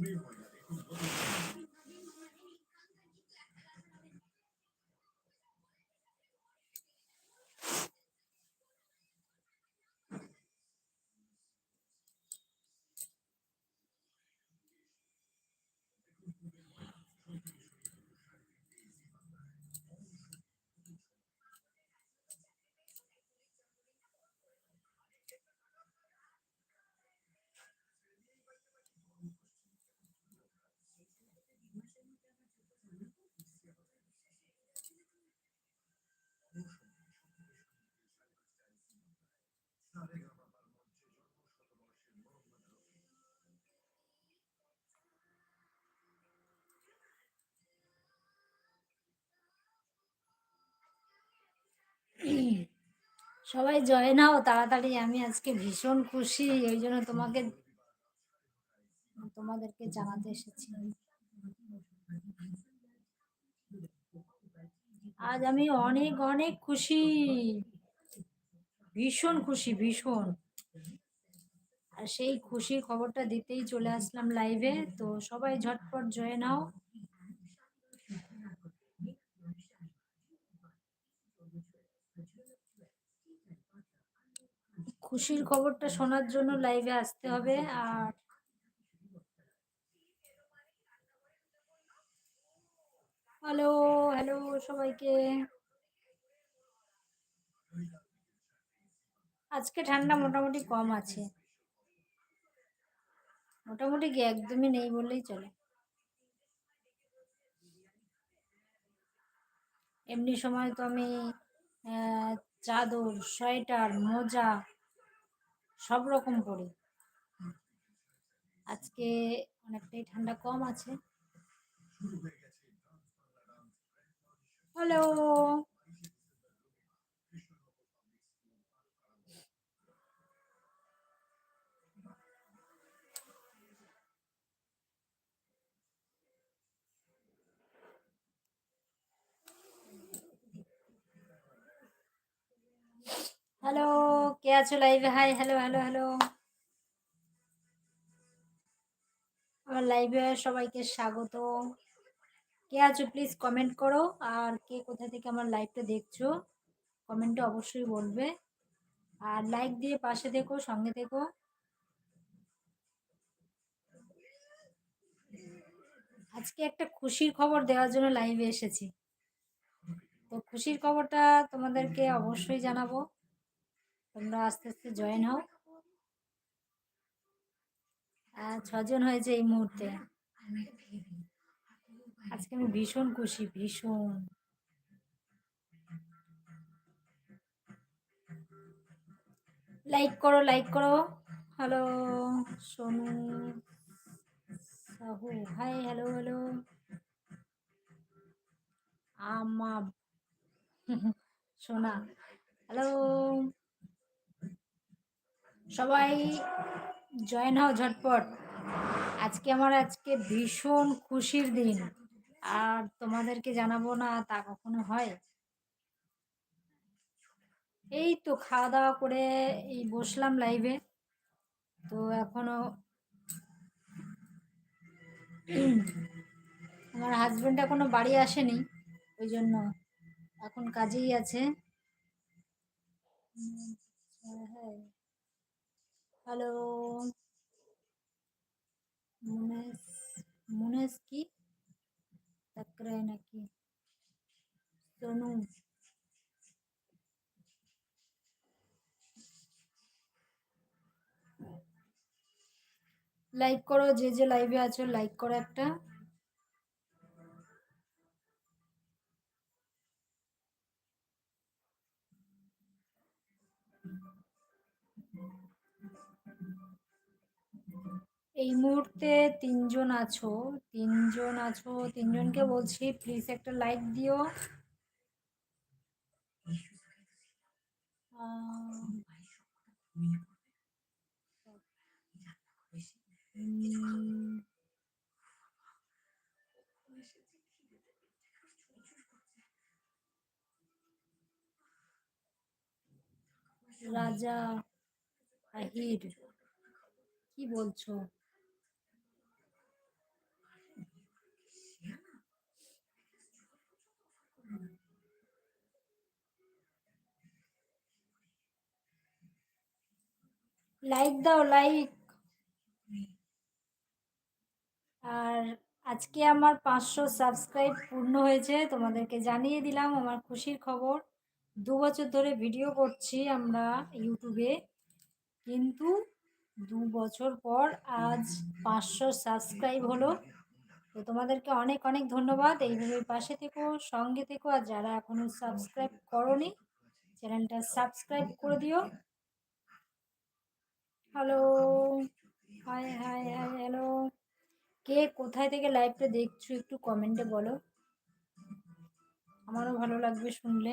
Weird. সবাই জয় নাও, তাড়াতাড়ি। আমি আজকে ভীষণ খুশি ওই জন্য তোমাকে, তোমাদেরকে জানাতে এসেছি। আজ আমি অনেক অনেক খুশি। ভীষণ খুশি, ভীষণ। আর সেই খুশির খবরটা দিতেই চলে আসলাম লাইভে তো সবাই ঝটপট জয়ে নাও। খুশির খবরটা শোনার জন্য লাইভে আসতে হবে। আর হ্যালো হ্যালো সবাইকে। আজকে ঠান্ডা মোটামুটি কম আছে। মোটামুটি কি একদমই নেই বললেই চলে। এমনি সময় তো আমি চাদর, সোয়েটার, মোজা সব রকম পরি আজকে অনেকটাই ঠান্ডা কম আছে। হ্যালো হ্যালো কে আছো লাইভে হাই হ্যালো হ্যালো হ্যালো আমার লাইভে সবাইকে স্বাগত কে আছো প্লিজ কমেন্ট করো। আর কে কোথা থেকে আমার লাইভটা দেখছ কমেন্টে অবশ্যই বলবে। আর লাইক দিয়ে পাশে দেখো, সঙ্গে দেখো। আজকে একটা খুশির খবর দেওয়ার জন্য লাইভে এসেছি। তো খুশির খবরটা তোমাদেরকে অবশ্যই জানাব। তোমরা আস্তে আস্তে জয়েন হও। ছজন হয়েছে এই মুহূর্তে। আজকে আমি ভীষণ খুশি, ভীষণ। লাইক করো লাইক করো। Hello Sonu, Sahu hi hello hello আমা সোনা হ্যালো সবাই জয়েন হও ঝটপট। আজকে আমার আজকে ভীষণ খুশির দিন। আর তোমাদেরকে জানাব না তা কখনো হয়। এই তো খাওয়া দাওয়া করে এই বসলাম লাইভে তো এখনও আমার হাজব্যান্ড এখনও বাড়ি আসেনি, ওই জন্য এখন কাজেই আছে। হ্যাঁ। হ্যালো মুনেস মুনেস কি তাকরায় নাকি সোনু লাইক করো যে যে লাইভে আছো লাইক করো একটা এই মুহূর্তে তিনজন আছো তিনজন আছো, তিনজনকে বলছি প্লিজ একটা লাইক দিও। রাজা আহির, কি বলছো? লাইক দাও লাইক আর আজকে আমার পাঁচশো সাবস্ক্রাইব পূর্ণ হয়েছে, তোমাদেরকে জানিয়ে দিলাম আমার খুশির খবর। দু বছর ধরে ভিডিও করছি আমরা ইউটিউবে কিন্তু দু বছর পর আজ পাঁচশো সাবস্ক্রাইব হলো। তো তোমাদেরকে অনেক অনেক ধন্যবাদ। এইভাবে পাশে থেকো, সঙ্গে থেকো, আর যারা এখনও সাবস্ক্রাইব করনি চ্যানেলটা সাবস্ক্রাইব করে দিও। Hello. Hi hi hi, hello. কে কোথায় থেকে লাইভটা দেখছ একটু কমেন্টে বলো। আমারও ভালো লাগবে শুনলে।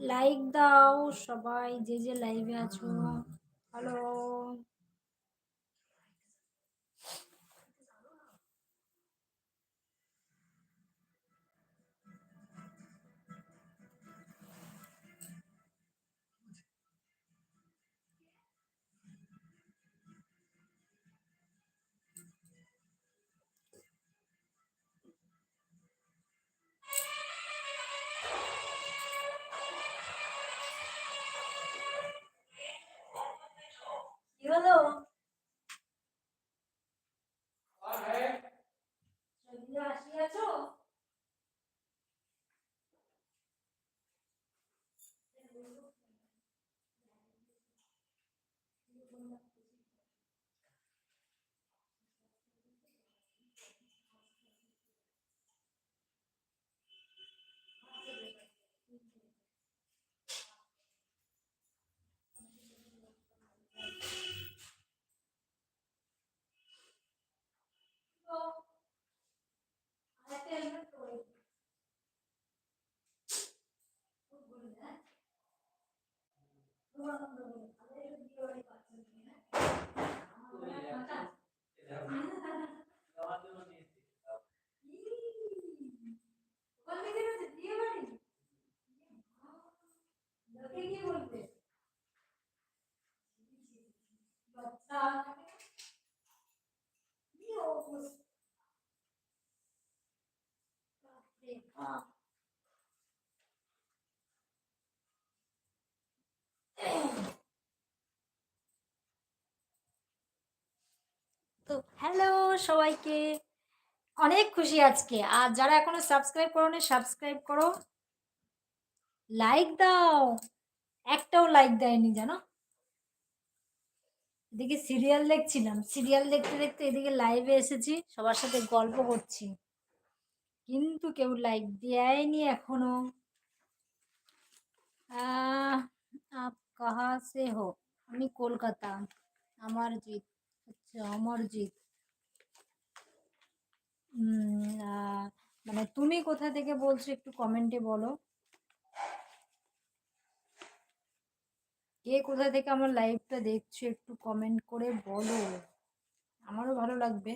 লাইক দাও সবাই যে যে লাইভে আছো। হ্যালো কি লোকে কি বলবে বাচ্চা কি অবস্থা বাপরে বাপ তো হ্যালো সবাইকে। অনেক খুশি আজকে। আর যারা এখনও সাবস্ক্রাইব করো না সাবস্ক্রাইব করো। লাইক দাও। একটাও লাইক দেয়নি, জানো? এদিকে সিরিয়াল দেখছিলাম। সিরিয়াল দেখতে দেখতে এদিকে লাইভে এসেছি। সবার সাথে গল্প করছি। কিন্তু কেউ লাইক দেয়নি এখনও। আপ কাহা সে হো? আমি কলকাতা। আমার আচ্ছা অমরজিৎ। মানে তুমি কোথা থেকে বলছো একটু কমেন্টে বলো। কে কোথা থেকে আমার লাইভটা দেখছ একটু কমেন্ট করে বলো। আমারও ভালো লাগবে।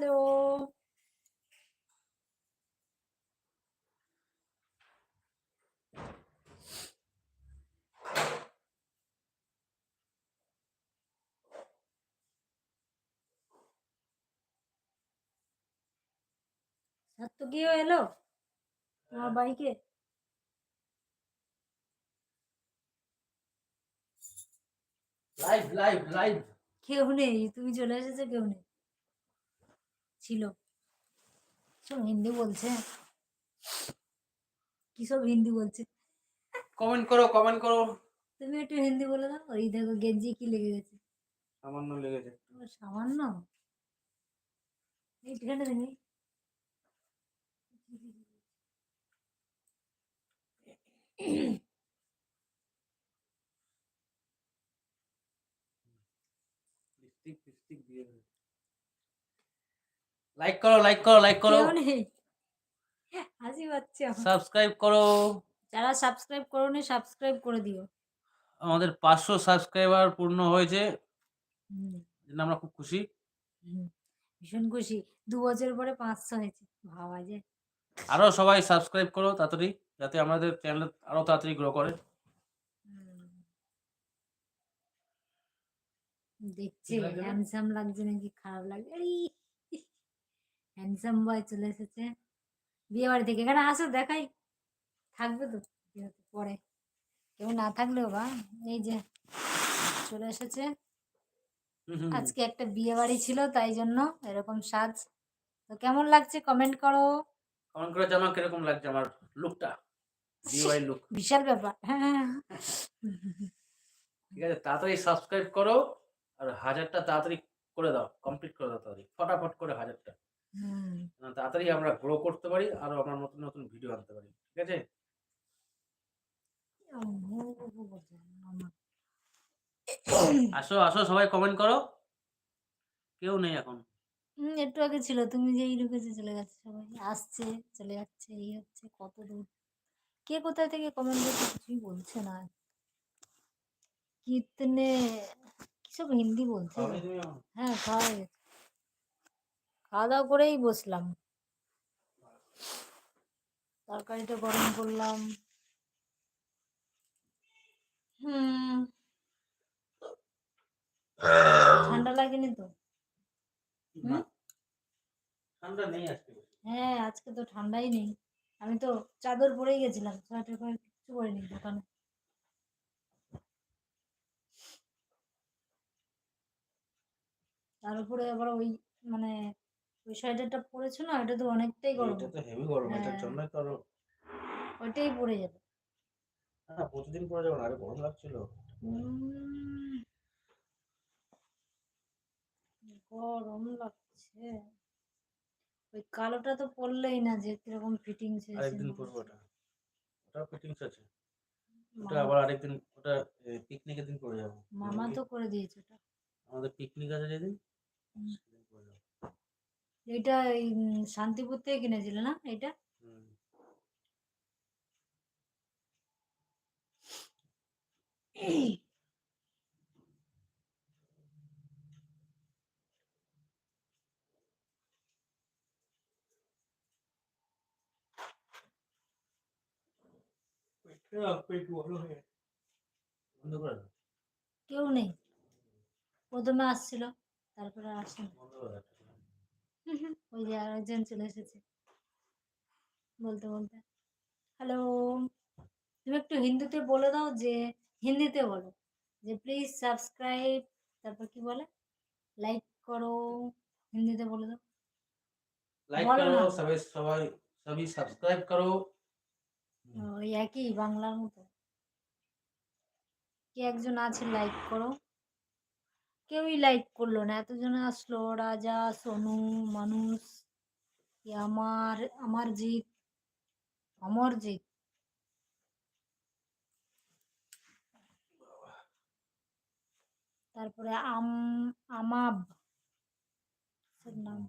হ্যালো সত্য গিয়েও এলো? তোমার বাইকে? লাইভ লাইভ লাইভ কেউ নেই তুমি চলে এসেছ কেউ নেই। ছিল। সব হিন্দি বলছে। কি সব হিন্দি বলছে? কমেন্ট করো কমেন্ট করো। তুমি একটু হিন্দি বলে দাও ওই দেখো গেঞ্জি কি লেগে গেছে। সামান্য লেগেছে সামান্য? এইখানে দেখি লিপস্টিক লাইক করো লাইক করো লাইক করো। হাসি পাচ্ছে। সাবস্ক্রাইব করো। যারা সাবস্ক্রাইব করোনি সাবস্ক্রাইব করে দিও। আমাদের পাঁচশো সাবস্ক্রাইবার পূর্ণ হয়েছে। আমরা খুব খুশি। ভীষণ খুশি। দু বছর পরে পাঁচশো হয়েছে। ভাবা যে আরও সবাই সাবস্ক্রাইব করো তাড়াতাড়ি যাতে আমাদের চ্যানেল আরও তাড়াতাড়ি গ্রো করে। দেখছি হ্যান্ডসাম লাগছে নাকি খারাপ লাগছে। হ্যান্ডসাম বয় চলে এসেছে। বিয়ে বাড়ি থেকে এখানে আসো দেখাই। থাকবে তো পরে। কেউ না থাকলেও বা এই যে চলে এসেছে। আজকে একটা বিয়ে বাড়ি ছিল তাই জন্য এরকম সাজ। তো কেমন লাগছে কমেন্ট করো। কমেন্ট করে জামা কীরকম লাগছে আমার লুকটা বিওয়াই লুক বিশাল ব্যাপার। হ্যাঁ ঠিক আছে তাড়াতাড়ি সাবস্ক্রাইব করো আর হাজারটা তাড়াতাড়ি করে দাও কমপ্লিট করে দাও তাড়াতাড়ি। ফটাফট করে হাজারটা। তাড়াতাড়ি আমরা গ্রো করতে পারি আর আমার নতুন নতুন ভিডিও আনতে পারি ঠিক আছে? আসো আসো সবাই কমেন্ট করো। কেউ নেই এখন। একটু আগে ছিল তুমি যেই ঢুকেছে চলে গেছে সবাই। আসছে চলে যাচ্ছে এই হচ্ছে কত দূর। কে কোথায় থেকে কমেন্ট করছে কিছুই বলছে না। কিতনে কিসব হিন্দি বলছে? হ্যাঁ খাওয়া খাওয়া দাওয়া করেই বসলাম। তরকারিটা গরম করলাম। হুম। ঠান্ডা লাগেনি তো? ঠান্ডা নেই আজকে হ্যাঁ আজকে তো ঠান্ডাই নেই। আমি তো চাদর পরেই গেছিলাম সোয়েটার পরে কিচ্ছু পরিনি দোকানে। তার উপরে আবার ওই মানে ওই সোয়েটারটা পরেছো না ওটা তো অনেকটাই গরম এটা তো হেভি গরম এটার হ্যাঁ। জন্যই তো ওইটাই পরে যাবে। হ্যাঁ প্রতিদিন পরে যাব না আরে গরম লাগছিল। গরম লাগছে। ওই কালোটা তো পরলেই না যে কীরকম ফিটিংস আরেকদিন পরবো ওটা। ওটা ফিটিংস আছে। ওটা আবার আরেকদিন ওটা পিকনিকের দিন পরে যাব। মামা তো করে দিয়েছে ওটা। আমাদের পিকনিক আছে যেদিন হুম। সেদিন পরে যাব এইটা এই শান্তিপুর থেকে কিনেছিলে না এটা? কেউ নেই। প্রথমে আসছিল তারপরে আর আসেনি বন্ধ করে দাও ওই যে আরেকজন চলে এসেছে। বলতে বলতে। হ্যালো তুমি একটু হিন্দিতে বলে দাও যে হিন্দিতে বলো। যে প্লিজ সাবস্ক্রাইব তারপর কি বলে? লাইক করো হিন্দিতে বলে দাও। লাইক করো সবাই সবই সাবস্ক্রাইব করো। ওই একই বাংলার মতো। কে একজন আছে লাইক করো। কেউই লাইক করল না। এতজন আসলো, রাজা, সোনু, মানুষ আমার আমার জিৎ, অমরজিৎ। তারপরে আম, আমাব নাম?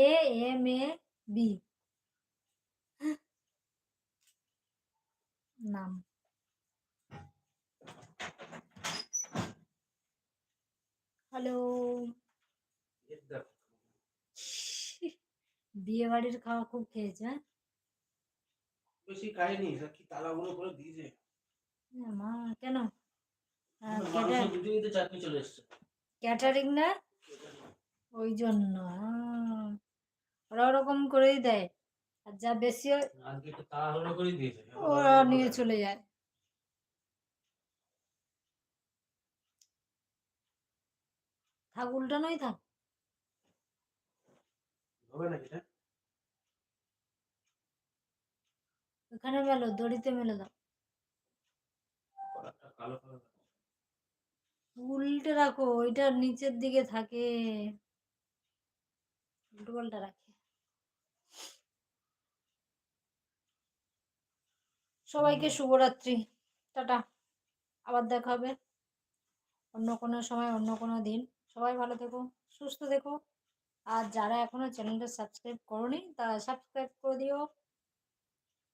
A, M, A, B. নাম। হ্যালো। বিয়ে বাড়ির খাওয়া খুব খেয়েছে হ্যাঁ? বেশি খাইনি সব কি তালাগুলো করে দিয়েছে? মা কেন? ক্যাটারিং না ওই জন্য ওরা ওরকম করেই দেয়। আর যা বেশি হয় ওরা নিয়ে চলে যায়। থাক উল্টানোই থাক হবে নাকি ওখানে মেলো দড়িতে মেলে দাও। উল্টে রাখো ওইটার নিচের দিকে থাকে। উল্টো পাল্টা রাখে। সবাইকে শুভরাত্রি। টাটা। আবার দেখা হবে অন্য কোনো সময় অন্য কোনো দিন। সবাই ভালো থেকো সুস্থ থেকো। আর যারা এখনও চ্যানেলটা সাবস্ক্রাইব করোনি তারা সাবস্ক্রাইব করে দিও।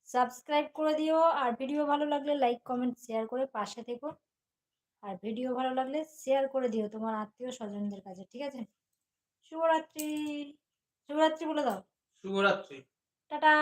সাবস্ক্রাইব করে দিও আর ভিডিও ভালো লাগলে লাইক কমেন্ট শেয়ার করে পাশে থেকো। আর ভিডিও ভালো লাগলে শেয়ার করে দিও তোমার আত্মীয় স্বজনদের কাছে ঠিক আছে? শুভরাত্রি শুভরাত্রি বলে দাও। শুভরাত্রি। টাটা।